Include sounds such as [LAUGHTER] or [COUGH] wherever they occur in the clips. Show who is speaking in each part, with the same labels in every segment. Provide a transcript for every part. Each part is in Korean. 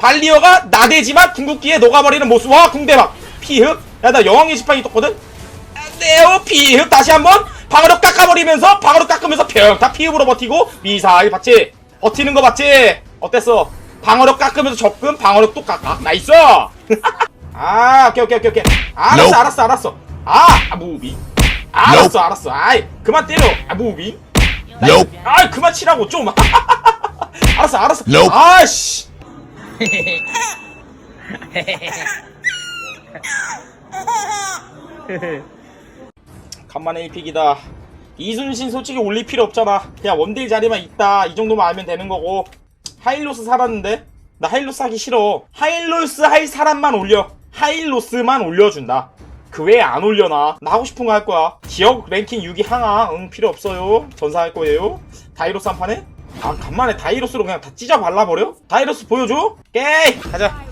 Speaker 1: 발리어가 나대지만 궁극기에 녹아버리는 모습. 와 궁대박. 피흡 야 나 여왕의 지팡이 떴거든? 네오 피흡 다시 한번 방어력 깎아버리면서 방어력 깎으면서 평다 피흡으로 버티고. 미사일 봤지? 버티는 거 봤지? 어땠어? 방어력 깎으면서 접근 방어력 또 깎아. 나이스! [LAUGHS] 아 오케이 오케이 오케이 오케이. 알았어. 알았어 알았어. 아 아, 무비 알았어 알았어. 아이 그만 때려. 아 무비
Speaker 2: Nope.
Speaker 1: 아 그만 치라고 좀. [LAUGHS] 알았어 알았어.
Speaker 2: Nope.
Speaker 1: 아씨 간만에 1픽이다. 이순신 솔직히 올릴 필요 없잖아. 그냥 원딜 자리만 있다. 이 정도만 알면 되는 거고. 하일로스 살았는데? 나 하일로스 하기 싫어. 하일로스 할 사람만 올려. 하일로스만 올려준다. 그 외에 안 올려놔. 나 하고 싶은 거 할 거야. 지역 랭킹 6위 항아. 응 필요 없어요. 전사할 거예요. 다이로스 한 판에 아 간만에 다이로스로 그냥 다 찢어 발라버려? 다이로스 보여줘? 깨이! 가자.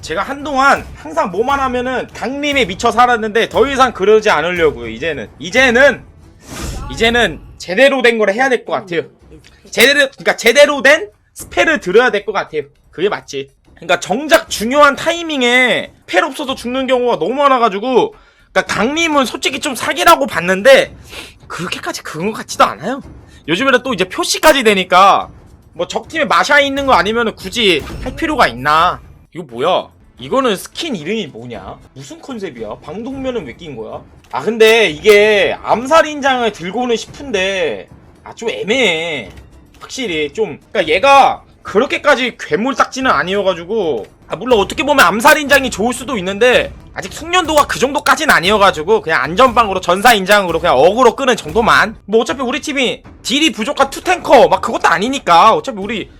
Speaker 1: 제가 한동안 항상 뭐만 하면은 강림에 미쳐 살았는데 더 이상 그러지 않으려고요 이제는. 이제는 이제는 제대로 된 걸 해야 될 것 같아요. 제대로 그러니까 제대로 된 스펠을 들어야 될 것 같아요. 그게 맞지. 그러니까 정작 중요한 타이밍에 스펠 없어서 죽는 경우가 너무 많아가지고 그러니까 강림은 솔직히 좀 사기라고 봤는데 그렇게까지 것 같지도 않아요 요즘에는 또 이제 표시까지 되니까 뭐 적팀에 마샤 있는 거 아니면 굳이 할 필요가 있나? 이거 뭐야? 이거는 스킨 이름이 뭐냐? 무슨 컨셉이야? 방독면은 왜 낀 거야? 아 근데 이게 암살인장을 들고는 싶은데 아 좀 애매해. 확실히 좀 그러니까 얘가 그렇게까지 괴물 딱지는 아니어가지고 아 물론 어떻게 보면 암살인장이 좋을 수도 있는데 아직 숙련도가 그 정도까지는 아니어가지고 그냥 안전방으로 전사인장으로 그냥 어그로 끄는 정도만. 뭐 어차피 우리 팀이 딜이 부족한 투탱커 막 그것도 아니니까. 어차피 우리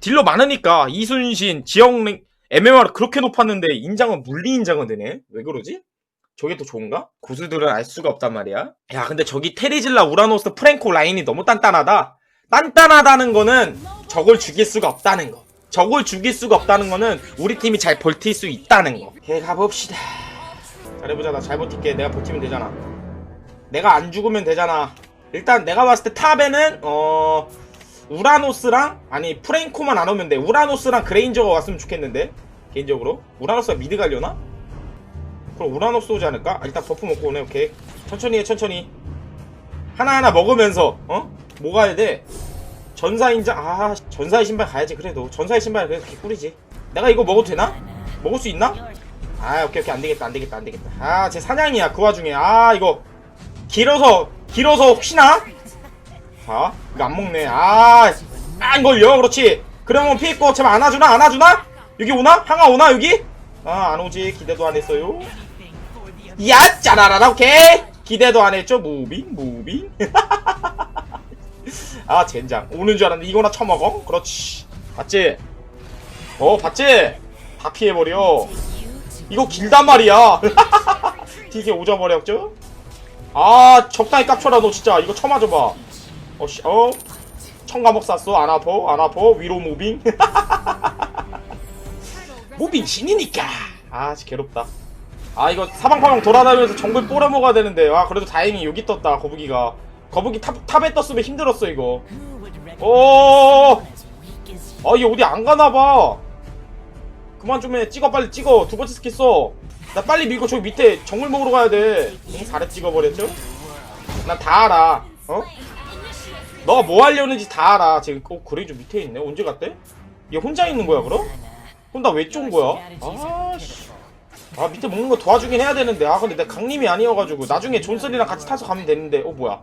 Speaker 1: 딜러 많으니까 이순신 지영랭 MMR 그렇게 높았는데 인장은 물리 인장은 되네? 왜 그러지? 저게 더 좋은가? 고수들은 알 수가 없단 말이야. 야 근데 저기 테리질라 우라노스 프랭코 라인이 너무 단단하다. 단단하다는 거는 적을 죽일 수가 없다는 거 적을 죽일 수가 없다는 거는 우리 팀이 잘 버틸 수 있다는 거. 오케이 가봅시다. 잘해보자. 나 잘 버틸게. 내가 버티면 되잖아. 내가 안 죽으면 되잖아. 일단 내가 봤을 때 탑에는 어 우라노스랑 아니 프랭코만 안 오면 돼. 우라노스랑 그레인저가 왔으면 좋겠는데? 개인적으로? 우라노스가 미드 가려나? 그럼 우라노스 오지 않을까? 아, 일단 버프 먹고 오네. 오케이. 천천히 해 천천히. 하나하나 먹으면서 어? 뭐 가야 돼? 전사 인장 아 전사의 신발 가야지. 그래도 전사의 신발 그래도 개꿀이지. 내가 이거 먹어도 되나? 먹을 수 있나? 아 오케이 오케이. 안되겠다 안되겠다 안되겠다. 아 제 사냥이야 그 와중에. 아 이거 길어서 길어서 혹시나? 자 이거 안 먹네. 아, 아 이걸요 그렇지. 그러면 피했고 제발 안아주나? 안아주나? 여기 오나? 항아 오나 여기? 아 안 오지. 기대도 안 했어요. 야 짜라라라 오케이. 기대도 안 했죠? 무빙 무빙 [LAUGHS] 아 젠장. 오는 줄 알았는데 이거나 처먹어? 그렇지. 봤지? 어 봤지? 다 피해버려. 이거 길단 말이야. [LAUGHS] 되게 오져버렸죠? 아 적당히 깝쳐라 너 진짜. 이거 쳐맞아봐. 어씨 어? 청가목 쐈어. 안 아파? 안 아파? 위로 무빙? [LAUGHS] 무빙 신이니까. 아 괴롭다. 아 이거 사방팔방 돌아다니면서 정글 뿌려먹어야 되는데. 아 그래도 다행히 여기 떴다 거북이가 거북이 탑, 탑에 떴으면 힘들었어 이거 오 아, 얘 어디 안 가나봐. 그만 좀 해. 찍어, 빨리 찍어. 두 번째 스킬 써. 나 빨리 밀고 저기 밑에 정글 먹으러 가야 돼. 응, 잘해 찍어버렸죠? 난다 알아. 어? 너가 뭐 하려는지 다 알아. 지금, 어, 그레이저 밑에 있네. 언제 갔대? 얘 혼자 있는 거야, 그럼? 그럼 나 왜 쫀 거야? 아, 씨. 아, 밑에 먹는 거 도와주긴 해야 되는데. 아, 근데 내 강림이 아니어가지고. 나중에 존슨이랑 같이 타서 가면 되는데. 어, 뭐야.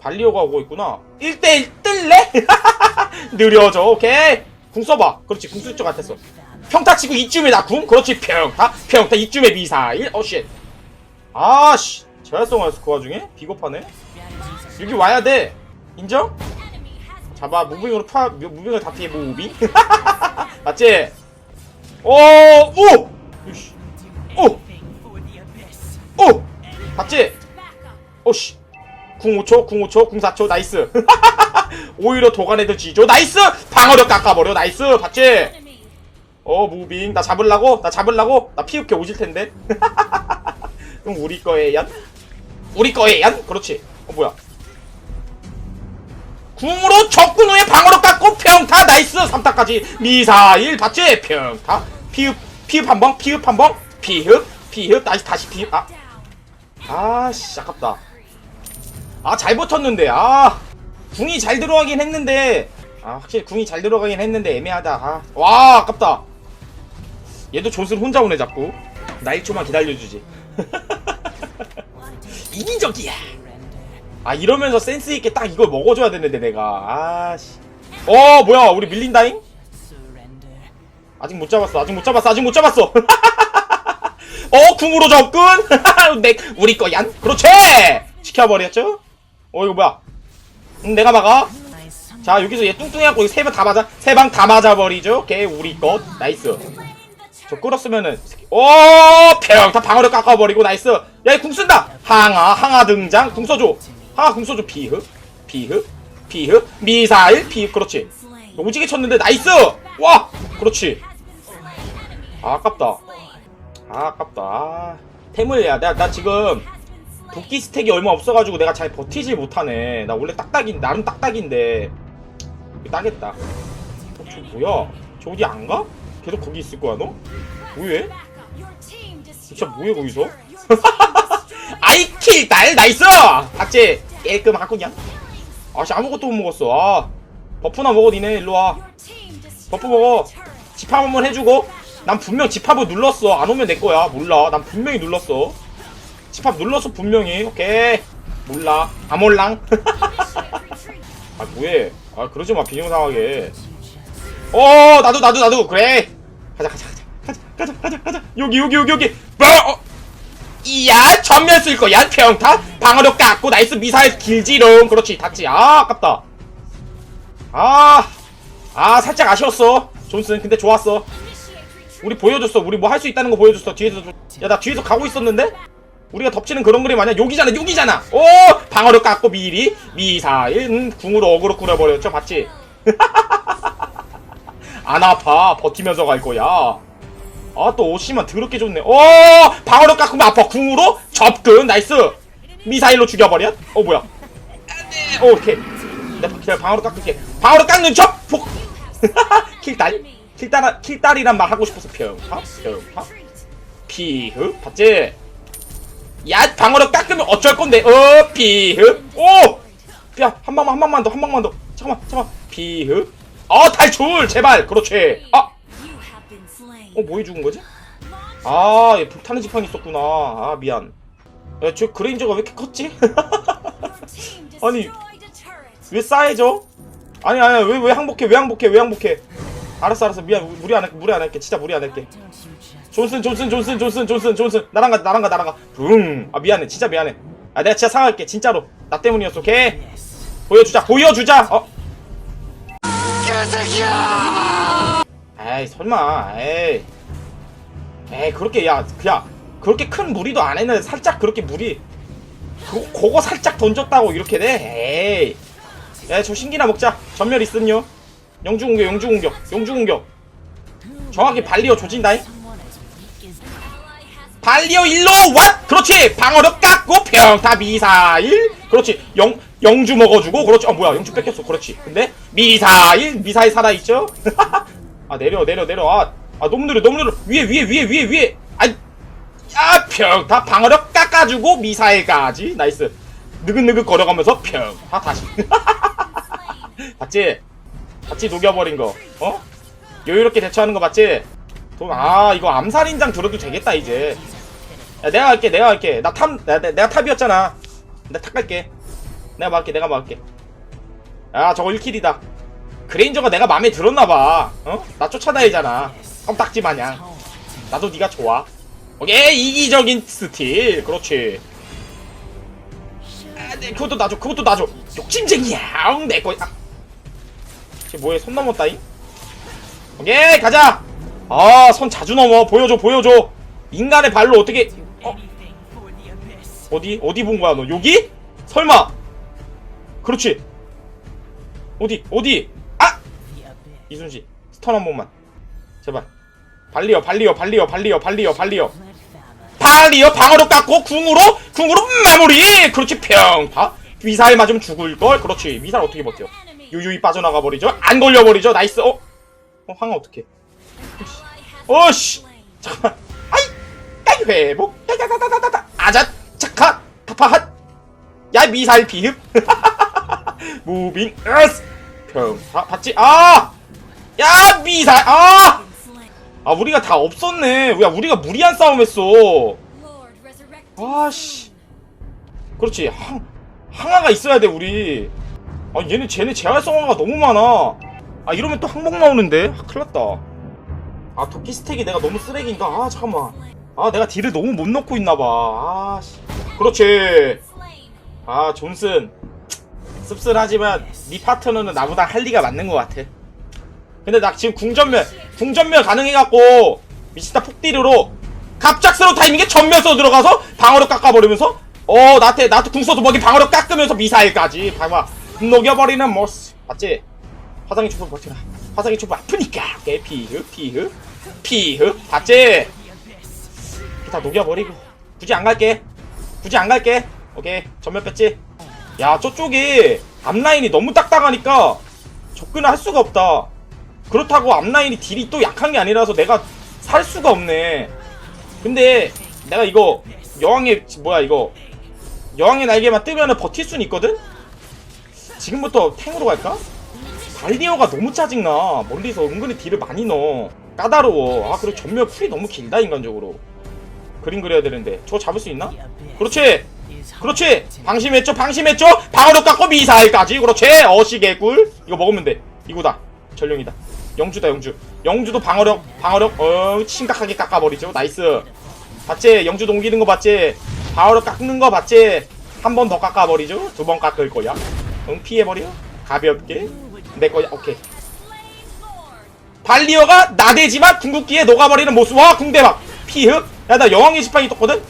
Speaker 1: 발리어가 오고 있구나. 1대1 뜰래? [LAUGHS] 느려져, 오케이? 궁 써봐. 그렇지, 궁 쓸 줄 같았어. 평타 치고 이쯤에 나 궁? 그렇지, 평타. 평타 이쯤에 미사일. 어, 쉣. 아, 씨. 재활성화였어, 그 와중에? 비겁하네. 여기 와야 돼. 인정? 잡아, 무빙으로 파, 무빙을 다 피해, 무빙. [LAUGHS] 맞지? 오, 오! 이씨. 오! 오! 봤지? 오씨. 궁 5초, 궁 5초, 궁 4초, 나이스. [LAUGHS] 오히려 도가네도 지죠. 나이스! 방어력 깎아버려, 나이스! 봤지? 어, 무빙. 나 잡을라고? 나 잡을라고? 나 피흡게 오질 텐데. [LAUGHS] 그럼 우리 거에 얀? 우리 거에 얀? 그렇지. 어, 뭐야. 궁으로 적군 후에 방어로 깎고 평타 나이스 3타까지 미사일 봤지 평타 피흡 피흡 한번 피흡 한번 피흡 피흡 다시 다시 피흡 아 아씨 아깝다 아 잘 버텼는데. 아 궁이 잘 들어가긴 했는데. 아 확실히 궁이 잘 들어가긴 했는데 애매하다. 아, 와 아깝다. 얘도 존슨 혼자 오네 자꾸. 나 1초만 기다려주지. [LAUGHS] 이기적이야. 아 이러면서 센스있게 딱 이걸 먹어줘야 되는데 내가. 아씨. 어 뭐야 우리 밀린다잉? 아직 못 잡았어 아직 못 잡았어 아직 못 잡았어. [LAUGHS] 어 궁으로 접근? [LAUGHS] 내 우리 거야? 그렇지! 지켜버렸죠 어 이거 뭐야? 응 내가 막아? 자 여기서 얘 뚱뚱해갖고 세 방 다 맞아 세 방 다 맞아버리죠? 걔 우리 것. 나이스. 저 끌었으면은 오 평타 방어를 깎아버리고 나이스. 야이 궁 쓴다. 항아 항아 등장. 궁 써줘. 항아 궁 써줘. 비흡 비흡 비흡 미사일 비흡 그렇지. 오지게 쳤는데 나이스! 와! 그렇지. 아, 아깝다. 아 아깝다. 아, 태물야 나, 나 지금 도끼 스택이 얼마 없어가지고 내가 잘 버티질 못하네 나 원래 딱딱인 나름 딱딱인데 따겠다 어, 저 뭐야 저 어디 안 가? 계속 거기 있을 거야 너? 뭐해?
Speaker 2: 진짜 뭐해 거기서? [LAUGHS]
Speaker 1: 아이킬 날 나이스! 봤지? 깔끔하구냐? 아씨 아무것도 못 먹었어 아 버프나 먹어 니네 일로와 버프 먹어 집합 한번 해주고 난 분명 집합을 눌렀어 안 오면 내 거야 몰라 난 분명히 눌렀어 집합 눌렀어 분명히 오케이. 몰라. 아몰랑. [LAUGHS] 아 뭐해. 아 그러지 마 비정상하게 어 나도 나도 나도. 그래. 가자 가자 가자. 가자 가자 가자 여기 여기 여기 여기. 뭐? 어. 이야 전면 쓸 거야 평타 방어력 깎고 나이스 미사일 길지롱. 그렇지 닿지 아 아깝다. 아, 아 살짝 아쉬웠어. 존슨 근데 좋았어. 우리 보여줬어. 우리 뭐 할 수 있다는 거 보여줬어 뒤에서. 야 나 뒤에서 가고 있었는데 우리가 덮치는 그런 그림 아니야. 여기잖아 여기잖아. 오 방어력 깎고 미리 미사일 음, 궁으로 어그로 꾸려버렸죠 봤지? [LAUGHS] 안 아파. 버티면서 갈 거야. 아또 옷이만 더럽게 좋네. 오 방어력 깎으면 아파. 궁으로? 접근. 나이스. 미사일로 죽여버려. 어 뭐야? 안돼 오케이 내가 기다려. 방어력 깎을게. 방어력 깎는 척폭 킬딸 킬딸 킬딸이란 말 하고 싶어서 평파 평파 피흡? 봤지 야 방어력 깎으면 어쩔 건데 어 피흡 오야한 방만 한 방만 더한 방만 더 잠깐만 잠깐만 피흡 어 탈출 제발 그렇지 아 어, 뭐 해 죽은 거지? 아, 얘 불타는 지팡이 있었구나. 아, 미안. 야, 저 그레인저가 왜 이렇게 컸지? [LAUGHS] 아니, 왜 싸해져? 아니, 아니, 왜, 왜 항복해? 왜 항복해? 왜 항복해? 알았어, 알았어. 미안. 무리 안 할게. 무리 안 할게. 진짜 무리 안 할게. 존슨, 존슨, 존슨, 존슨, 존슨, 존슨. 나랑 가, 나랑 가, 나랑 가. 붕. 아, 미안해. 진짜 미안해. 아, 내가 진짜 사과할게. 진짜로. 나 때문이었어. 오케이? 보여주자. 보여주자. 어? 에이 설마 에이 에이 그렇게 야 그야 그렇게 큰 무리도 안 했는데 살짝 그렇게 무리 그, 그거 살짝 던졌다고 이렇게 돼 에이 야저 신기나 먹자 전멸 있음요 영주 공격 영주 공격 영주 공격. 정확히 발리어 조진다잉. 발리어 일로 왓! 그렇지! 방어력 깎고 평타 미사일. 그렇지. 영 영주 먹어주고 그렇지. 어 뭐야. 영주 뺏겼어. 그렇지. 근데 미사일 미사일 살아있죠? [LAUGHS] 아 내려 내려 내려. 아, 아 너무 느려 너무 느려 위에 위에 위에 위에 위에. 아 야 평타 방어력 깎아주고 미사일까지. 나이스. 느긋느긋 걸어가면서 평타 다시. [LAUGHS] 봤지 봤지 녹여버린 거. 어? 여유롭게 대처하는 거 봤지? 돈, 아 이거 암살인장 들어도 되겠다 이제. 야 내가 갈게 내가 갈게. 나 탑 내가, 내가 탑이었잖아. 내가 탑 갈게. 내가 막을게 내가 막을게. 야 저거 1킬이다. 그레인저가 내가 마음에 들었나봐. 어? 나 쫓아다니잖아. 껌딱지 마냥. 나도 네가 좋아. 오케이 이기적인 스틸. 그렇지. 아, 네, 그것도 놔줘 그것도 놔줘. 욕심쟁이야. 응, 내 거야. 아. 쟤 뭐해? 손 넘었다잉? 오케이 가자! 아선 자주 넘어. 보여줘 보여줘. 인간의 발로 어떻게 어? 어디 어디 본 거야 너? 여기? 설마! 그렇지. 어디 어디? 아! 이순씨 스턴 한 번만. 제발. 발리어 발리어 발리어 발리어 발리어 발리어. 발리어 방어로 깎고 궁으로 궁으로 마무리! 그렇지 평타. 미사일 맞으면 죽을걸? 그렇지. 미사일 어떻게 버텨 유유히 빠져나가 버리죠? 안 걸려 버리죠? 나이스. 어? 어 황아 어떡해. 어씨. 잠깐만. 아이! 아이 회복. 따다다다다다. 아자 착하. 타파핫. 야 미사일 비흡 [LAUGHS] 무빙. 에스. 평타 봤지? 아 야 미사일. 아! 아 우리가 다 없었네. 야 우리가 무리한 싸움했어. 아씨. 그렇지. 항, 항아가 있어야 돼 우리 아 얘네 쟤네 재활성화가 너무 많아. 아 이러면 또 항복 나오는데? 아, 큰일났다. 아 도끼 스택이 내가 너무 쓰레기인가? 아 잠깐만. 아 내가 딜을 너무 못 넣고 있나봐. 아씨. 그렇지. 아 존슨. 씁쓸하지만 네 파트너는 나보다 할 리가 맞는 것 같아. 근데 나 지금 궁전멸 궁전멸 가능해갖고 미치다 폭딜으로 갑작스러운 타이밍에 써 들어가서 방어력 깎아버리면서? 어 나한테 나한테 궁 써도 먹이 방어력 깎으면서 미사일까지. 봐봐 녹여버리는 모스 맞지? 화상의 촛불 버티라. 화상의 촛불 아프니까. 오케이 피흐 피흐 피흐. 봤지? 다 녹여버리고. 굳이 안 갈게. 굳이 안 갈게. 오케이 전면 뺐지? 야 저쪽이 앞라인이 너무 딱딱하니까 접근을 할 수가 없다. 그렇다고 앞라인이 딜이 또 약한 게 아니라서 내가 살 수가 없네. 근데 내가 이거 여왕의 뭐야 이거 여왕의 날개만 뜨면은 버틸 수는 있거든? 지금부터 탱으로 갈까? 발리어가 너무 짜증나. 멀리서 은근히 딜을 많이 넣어. 까다로워. 아 그리고 전멸 쿨이 너무 길다 인간적으로. 그림 그려야 되는데. 저거 잡을 수 있나? 그렇지! 그렇지! 방심했죠? 방심했죠? 방어력 깎고 미사일까지? 그렇지! 어시 개꿀! 이거 먹으면 돼. 이거다. 전령이다. 영주다 영주. 영주도 방어력 방어력 어 심각하게 깎아버리죠. 나이스. 봤지? 영주 동기는 거 봤지? 방어력 깎는 거 봤지? 한 번 더 깎아버리죠? 두 번 깎을 거야 응 피해버려? 가볍게? 내 거야? 오케이. 발리어가 나대지만 궁극기에 녹아버리는 모습. 와 궁대박. 피흡. 야 나 여왕의 지팡이 떴거든?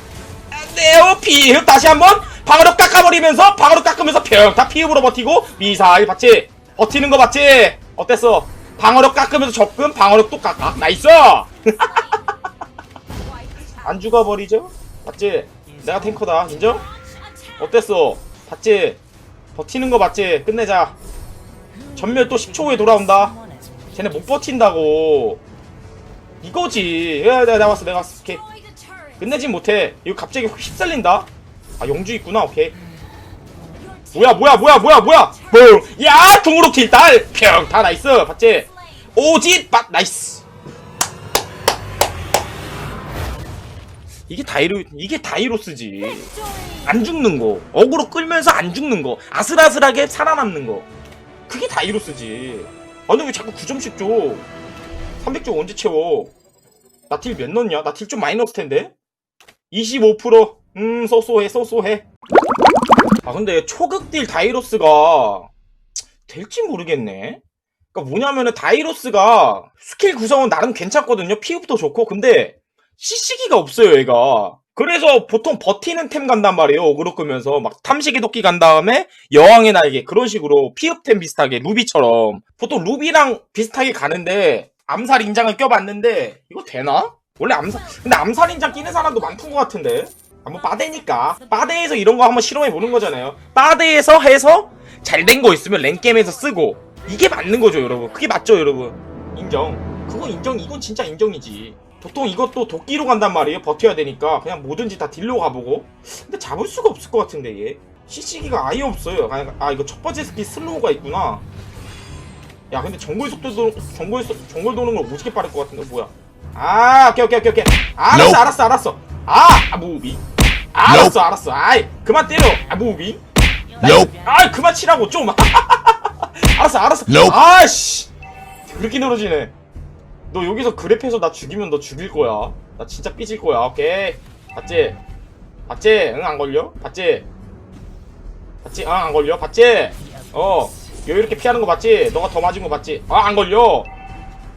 Speaker 1: 네오 피흡. 다시 한번 방어력 깎아버리면서 방어력 깎으면서 평타 피흡으로 버티고. 미사일 봤지? 버티는 거 봤지? 어땠어? 방어력 깎으면서 접근 방어력 또 깎아. 나이스! [LAUGHS] 안 죽어버리죠? 봤지? 내가 탱커다. 인정? 어땠어? 봤지 버티는 거 봤지? 끝내자. 전멸 또 10초 후에 돌아온다. 쟤네 못 버틴다고. 이거지. 야 내가 왔어 내가 왔어. 오케이. 끝내진 못해. 이거 갑자기 확 휩쓸린다. 아 영주 있구나. 오케이. 뭐야 뭐야 뭐야 뭐야 뭐야? 뭐 야 동으로 킬 딸 평 다 나이스. 봤지? 오짓 밭 나이스 이게 다이로 이게 다이로스지. 안 죽는 거. 어그로 끌면서 안 죽는 거. 아슬아슬하게 살아남는 거. 그게 다이로스지. 아니 왜 자꾸 9점씩 줘? 300점 언제 채워? 나딜몇 넣냐? 나딜좀 많이 넣었을 텐데? 25%음 쏘쏘해 쏘쏘해. 아 근데 초극 딜 다이로스가 될지 모르겠네. 그니까 뭐냐면은 다이로스가 스킬 구성은 나름 괜찮거든요. 피흡도 좋고. 근데 CC기가 없어요 얘가. 그래서 보통 버티는 템 간단 말이에요 어그로 끄면서. 막 탐식의 도끼 간 다음에 여왕의 날개 그런 식으로 피흡템 비슷하게 루비처럼. 보통 루비랑 비슷하게 가는데 암살 인장을 껴봤는데 이거 되나? 원래 암살 근데 암살 인장 끼는 사람도 많던 것 같은데. 한번 빠데니까. 빠데에서 이런 거 한번 실험해 보는 거잖아요. 빠데에서 해서 잘 된 거 있으면 랭겜에서 쓰고. 이게 맞는 거죠 여러분. 그게 맞죠 여러분. 인정. 그거 인정 이건 진짜 인정이지 보통 이것도 도끼로 간단 말이에요. 버텨야 되니까 그냥 뭐든지 다 딜로 가보고. 근데 잡을 수가 없을 것 같은데 얘. CC기가 아예 없어요. 아, 아 이거 첫 번째 스킬 슬로우가 있구나. 야 근데 정글 속도도 정글 속- 정글 도는 걸 오지게 빠를 것 같은데 뭐야. 아 오케이 오케이 오케이 오케이. 알았어
Speaker 3: Nope.
Speaker 1: 알았어 알았어. 아, 아 무비 알았어 알았어. 아이 그만 때려. 아 무비
Speaker 3: Nope.
Speaker 1: 아이 그만 치라고 좀. [LAUGHS] 알았어 알았어.
Speaker 3: Nope.
Speaker 1: 아씨. 그렇게 늘어지네 너 여기서 그랩해서 나 죽이면 너 죽일 거야. 나 진짜 삐질 거야. 오케이. 봤지? 봤지? 응 안 걸려? 봤지? 봤지? 아안 걸려? 봤지? 어. 여유 이렇게 피하는 거 봤지? 너가 더 맞은 거 봤지? 아 안 걸려.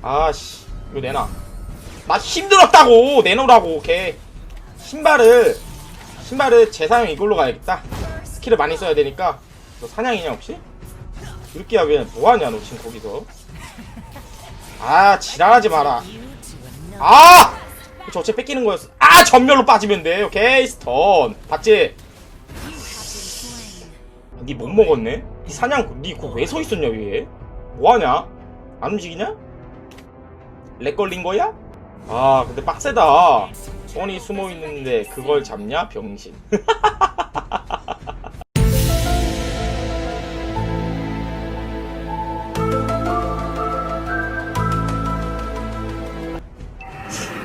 Speaker 1: 아씨 이거 내놔. 나 힘들었다고 내놓으라고. 오케이. 신발을 신발을 재사용 이걸로 가야겠다. 스킬을 많이 써야 되니까. 너 사냥이냐 혹시? 이렇게 하면 뭐하냐 너 지금 거기서 아 지랄하지 마라 아! 저 어째 뺏기는 거였어 아 전멸로 빠지면 돼 오케이 스턴 봤지? 니 못 먹었네 이 사냥 니 그거 왜 서 있었냐 위에? 뭐하냐? 안 움직이냐? 렉 걸린 거야? 아 근데 빡세다 뻔히 숨어 있는데 그걸 잡냐 병신 [LAUGHS]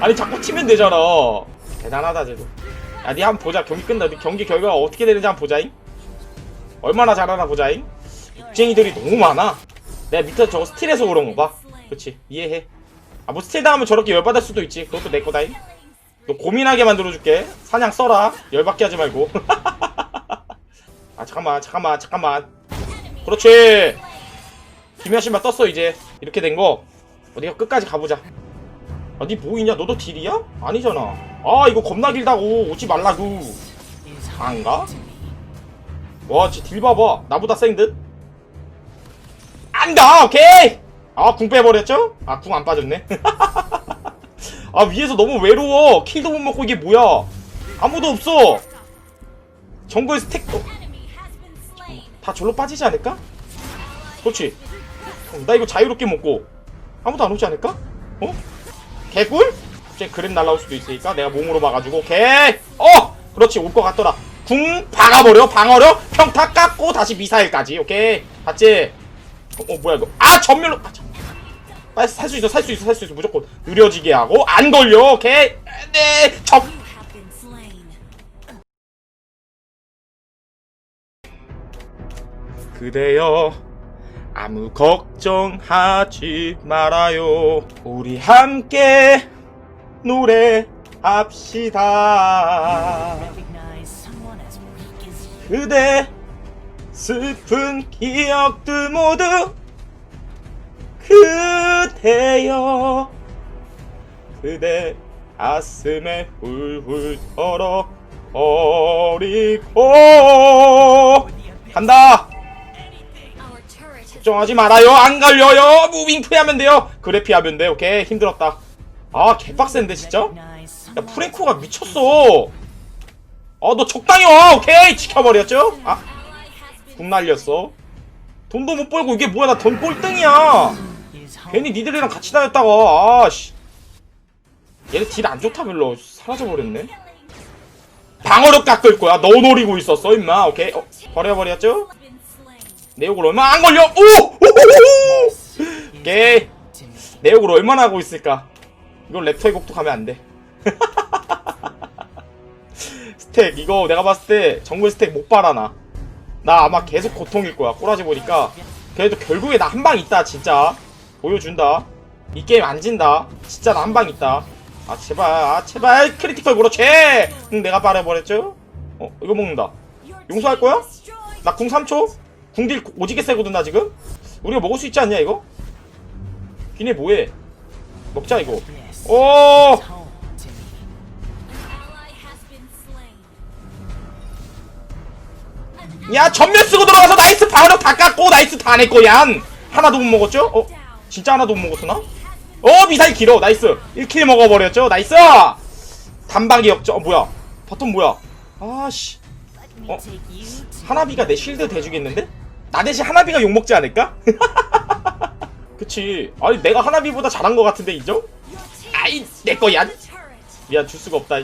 Speaker 1: 아니 자꾸 치면 되잖아. 대단하다 쟤도. 야니 한번 보자. 경기 끝나. 니 경기 결과가 어떻게 되는지 한번 보자잉. 얼마나 잘하나 보자잉. 육쟁이들이 너무 많아. 내가 밑에 저거 스틸해서 그런 거봐. 그렇지 이해해. 아 뭐 스틸 당하면 저렇게 열받을 수도 있지. 그것도 내 거다잉. 너 고민하게 만들어줄게. 사냥 써라. 열받게 하지 말고. [LAUGHS] 아 잠깐만 잠깐만 잠깐만. 그렇지. 김현 씨만 떴어 이제. 이렇게 된 거. 어디가 끝까지 가보자 아 니 뭐이냐 너도 딜이야? 아니잖아 아 이거 겁나 길다고 오지 말라고 안가? 와, 쟤딜 봐봐. 나보다 센 듯? 안 가! 오케이! 아, 궁 빼버렸죠? 아, 궁 안 빠졌네. [LAUGHS] 아, 위에서 너무 외로워. 킬도 못 먹고 이게 뭐야? 아무도 없어. 정글 스택, 어, 다 절로 빠지지 않을까? 그렇지. 어, 나 이거 자유롭게 먹고. 아무도 안 오지 않을까? 어? 개꿀? 갑자기 그램 날라올 수도 있으니까 내가 몸으로 막아주고, 오케이! 어! 그렇지, 올 것 같더라. 궁 박아버려 방어려 평타 깎고 다시 미사일까지 오케이 봤지? 어, 어, 뭐야 이거 아 전멸로 아, 참. 빨리 살 수 있어 살 수 있어 살 수 있어 무조건 느려지게 하고 안 걸려 오케이 네접 그대여 아무 걱정하지 말아요. 우리 함께 노래합시다. 그대 슬픈 기억들 모두 그대여. 그대 가슴에 훌훌 털어 버리고. 간다 걱정하지 말아요. 안 걸려요. 무빙 피하면 돼요. 그래 피 하면 돼. 오케이. 힘들었다. 아 개빡센데 진짜? 야 프랭코가 미쳤어. 어너 적당히 와. 오케이. 지켜버렸죠? 아 궁 날렸어. 돈도 못 벌고 이게 뭐야? 나 돈 꼴등이야. 괜히 니들이랑 같이 다녔다가. 아 씨. 얘네 딜 안 좋다 별로. 사라져버렸네. 방어력 깎을 거야. 너 노리고 있었어 임마. 오케이. 어, 버려버렸죠 내 욕을 얼마 안 걸려? 오! 오호호호! 오케이. 내 욕을 얼마나 하고 있을까? 이건 랩터의 곡도 가면 안 돼. [LAUGHS] 스택 이거 내가 봤을 때 정글 스택 못 빨아나. 나 아마 계속 고통일 거야 꼬라지 보니까. 그래도 결국에 나 한 방 있다 진짜. 보여준다. 이 게임 안 진다. 진짜 나 한 방 있다. 아 제발 아 제발 크리티컬 그렇지! 응 내가 빨아버렸죠? 어 이거 먹는다. 용서할 거야? 나 궁 3초? 궁딜 오지게 세거든 나 지금? 우리가 먹을 수 있지 않냐 이거? 기네 뭐해? 먹자 이거. 오! 야 전멸 쓰고 들어가서 나이스 방어력 다 깎고 나이스 다내 거야 하나도 못 먹었죠? 어? 진짜 하나도 못 먹었으나? 어 미사일 길어. 나이스. 1킬 먹어버렸죠? 나이스! 단방기 역전 어 뭐야? 바텀 뭐야? 아씨. 어? 하나비가 내 실드 대주겠는데? 나 대신 하나비가 욕먹지 않을까? [LAUGHS] 그치. 아니 내가 하나비보다 잘한 것 같은데 인정? 아이 내 거야. 미안 줄 수가 없다.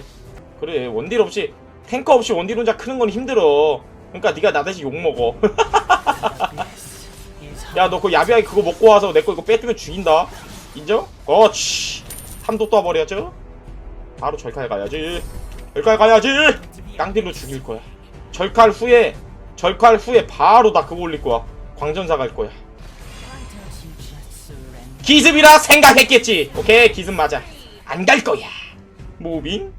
Speaker 1: 그래 원딜 없이 탱커 없이 원딜 혼자 크는 건 힘들어. 그러니까 네가 나 대신 욕먹어. [LAUGHS] 야 너 그 야비하게 그거 먹고 와서 내 거 이거 뺏으면 죽인다. 인정? 어치. 삼도 떠버려죠? 바로 절칼 가야지. 절칼 가야지. 깡딜로 죽일 거야. 절칼 후에 절칼 후에 바로 나 그거 올릴 거야 광전사 갈 거야 기습이라 생각했겠지 오케이 기습 맞아 안 갈 거야 무빙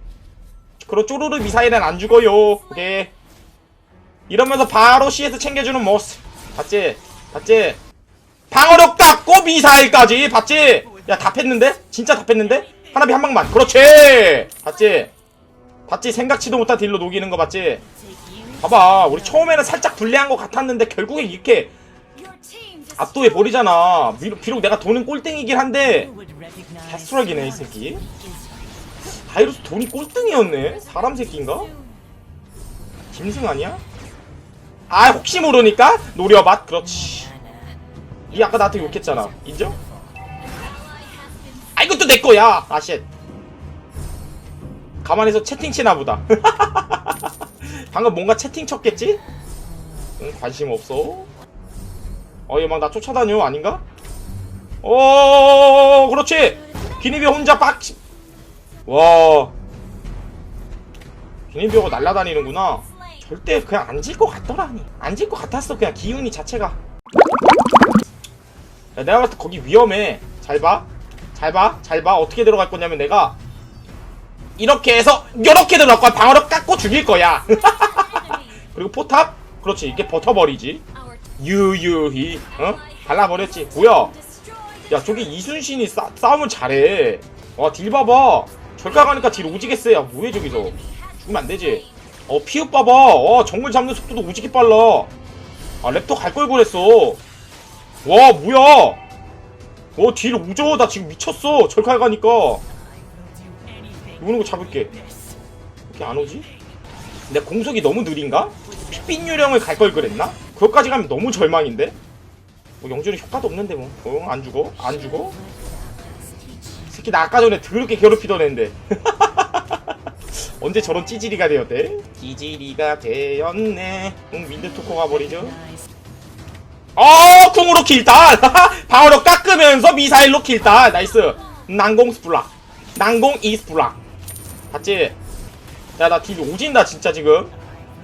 Speaker 1: 그럼 쪼르르 미사일은 안 죽어요 오케이 이러면서 바로 CS 챙겨주는 모습 봤지? 봤지? 방어력 깎고 미사일까지 봤지? 야 답했는데? 진짜 답했는데? 하나비 한 방만 그렇지 봤지? 봤지? 생각지도 못한 딜로 녹이는 거 봤지? 봐봐 우리 처음에는 살짝 불리한 것 같았는데 결국에 이렇게 압도해 버리잖아. 비록, 내가 돈은 꼴등이긴 한데 개수락이네 이 새끼. 바이러스 돈이 꼴등이었네? 사람 새끼인가? 짐승 아니야? 아 혹시 모르니까? 노려봤 그렇지. 이 아까 나한테 욕했잖아. 인정? 아 이것도 내 거야. 아쉣 가만히서 채팅 치나 보다 [LAUGHS] 방금 뭔가 채팅 쳤겠지? 응 관심 없어 어얘 막 나 쫓아다녀 아닌가? 어 그렇지 기니비 혼자 빡 와. 비닐비어가 날아다니는구나. 절대 그냥 앉을 것 같더라니. 앉을 것 같았어. 그냥 기운이 자체가. 야, 내가 봤을 때 거기 위험해. 잘 봐. 잘 봐. 잘 봐. 어떻게 들어갈 거냐면 내가 이렇게 해서 이렇게 들어갈 거야. 방어력 깎고 죽일 거야. [LAUGHS] 그리고 포탑? 그렇지. 이게 버텨버리지. 유유히. 어? 발라버렸지. 뭐야? 야 저기 이순신이 싸, 싸움을 잘해 와딜 봐봐 절가 가니까 딜 오지게 세야 뭐해 저기서 죽으면 안 되지 어 피읍 봐봐 와 정글 잡는 속도도 오지게 빨라 아 랩터 갈 걸 그랬어 와 뭐야 어딜 오져 나 지금 미쳤어 절칼 가니까 이거는 거 잡을게 이렇게 안 오지? 내 공속이 너무 느린가? 핏빛 유령을 갈 걸 그랬나? 그것까지 가면 너무 절망인데? 뭐 영준이 효과도 없는데 뭐. 어, 안 죽어? 안 죽어? 새끼 나 아까 전에 더럽게 괴롭히던 애인데. [LAUGHS] 언제 저런 찌질이가 되었대? 찌질이가 되었네. 응, 윈드 토커 가버리죠. 어, 궁으로 킬단! 방어력 깎으면서 미사일로 킬단! 나이스! 난공 스플락. 난공 이스플락. 봤지? 야, 나딜 오진다, 진짜 지금.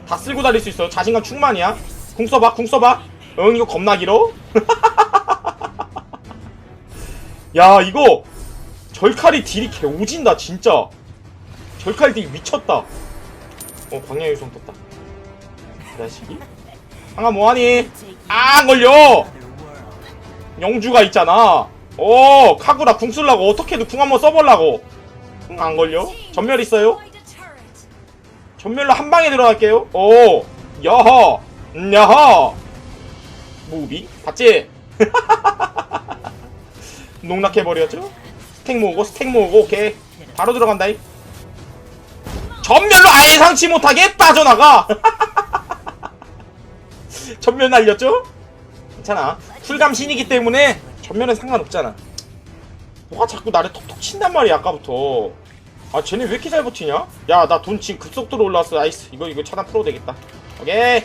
Speaker 1: 다 쓸고 다닐 수 있어. 자신감 충만이야. 궁 써봐, 궁 써봐. 응, 이거 겁나 길어? [LAUGHS] 야, 이거 절칼이 딜이 개 오진다, 진짜. 절칼 딜 미쳤다. 어, 광야 유성 떴다. 이 자식이? 방아 뭐하니? 아, 안 걸려! 영주가 있잖아. 어, 카구라 궁 쓰려고 어떻게든 궁 한번 써보려고. 응, 안 걸려? 전멸 있어요? 전멸로 한 방에 들어갈게요. 오, 여허, 음, 여허. 무비? 봤지? [LAUGHS] 농락해버렸죠? 스택 모으고 스택 모으고 오케이 바로 들어간다잉 전멸로 아예 상치 못하게 빠져나가 [LAUGHS] 전멸 날렸죠? 괜찮아 쿨감 신이기 때문에 전멸은 상관없잖아 뭐가 자꾸 나를 톡톡 친단 말이야 아까부터. 아 쟤네 왜 이렇게 잘 버티냐? 야 나 돈 지금 급속도로 올라왔어. 나이스 이거 이거 차단 풀어도 되겠다. 오케이.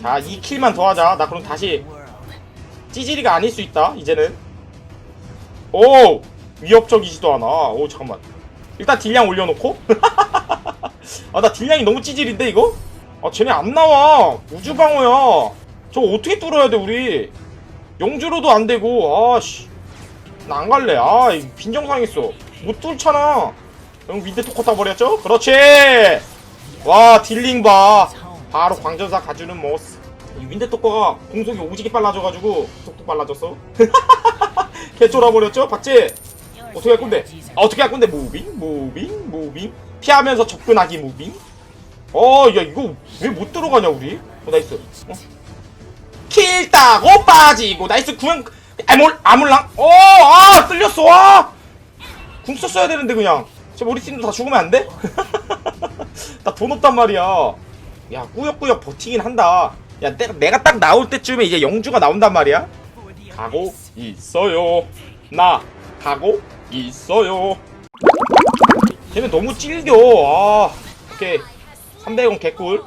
Speaker 1: 자 2킬만 더 하자. 나 그럼 다시 찌질이가 아닐 수 있다 이제는. 오 위협적이지도 않아. 오 잠깐만. 일단 딜량 올려놓고? [LAUGHS] 아 나 딜량이 너무 찌질인데 이거? 아 쟤네 안 나와. 우주방어야. 저거 어떻게 뚫어야 돼 우리? 영주로도 안 되고. 아씨 나 안 갈래. 아 빈정상했어. 못 뚫잖아. 형 밑에 토커 타버렸죠? 그렇지! 와 딜링 봐. 바로 광전사 가주는 모스 이 윈드 토커가 공속이 오지게 빨라져가지고 속도 빨라졌어. [LAUGHS] 개 쫄아버렸죠? 봤지? 어떻게 할 건데? 아, 어떻게 할 건데? 무빙? 무빙? 무빙? 피하면서 접근하기 무빙? 어 야 이거 왜 못 들어가냐 우리? 어 나이스. 어? 킬 따고 빠지고. 나이스 구형 아몰 아몰랑? 어아 뚫렸어. 와궁 썼어야 되는데 그냥. 지금 우리 팀도 다 죽으면 안 돼? [LAUGHS] 나 돈 없단 말이야. 야 꾸역꾸역 버티긴 한다. 야 내가, 내가 딱 나올 때쯤에 이제 영주가 나온단 말이야. 가고 있어요. 나 가고 있어요. 쟤는 너무 찔겨. 아 오케이. 300원 개꿀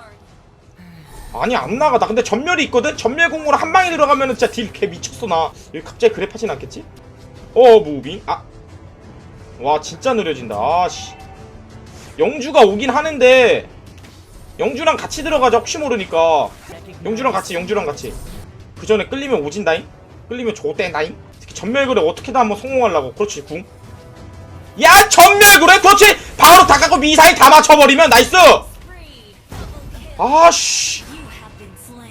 Speaker 1: 아니 안 나가 나 근데 전멸이 있거든? 전멸 공으로 한 방에 들어가면은 진짜 딜 개 미쳤어 나. 여기 갑자기 그래 파진 않겠지? 어 무빙. 아와 진짜 느려진다. 아씨. 영주가 오긴 하는데 영주랑 같이 들어가자 혹시 모르니까. 영주랑 같이 영주랑 같이. 그 전에 끌리면 오진다잉? 끌리면 조땡다잉? 특히 전멸그래 어떻게든 한번 성공하려고. 그렇지 궁. 야 전멸그래 그렇지! 바로 다 깎고 미사일 다 맞춰버리면 나이스! 아씨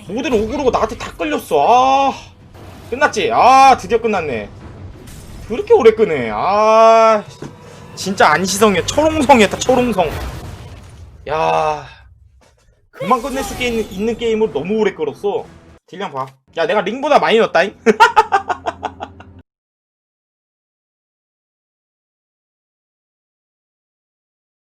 Speaker 1: 모델 오그르고 나한테 다 끌렸어. 아. 끝났지? 아 드디어 끝났네. 그렇게 오래 끄네. 아. 진짜 안시성이야. 철옹성이었다 철옹성. 야. 금방 끝낼 수 있는, 게임을 너무 오래 끌었어. 딜량 봐 야 내가 링보다 많이 넣었다잉 [LAUGHS]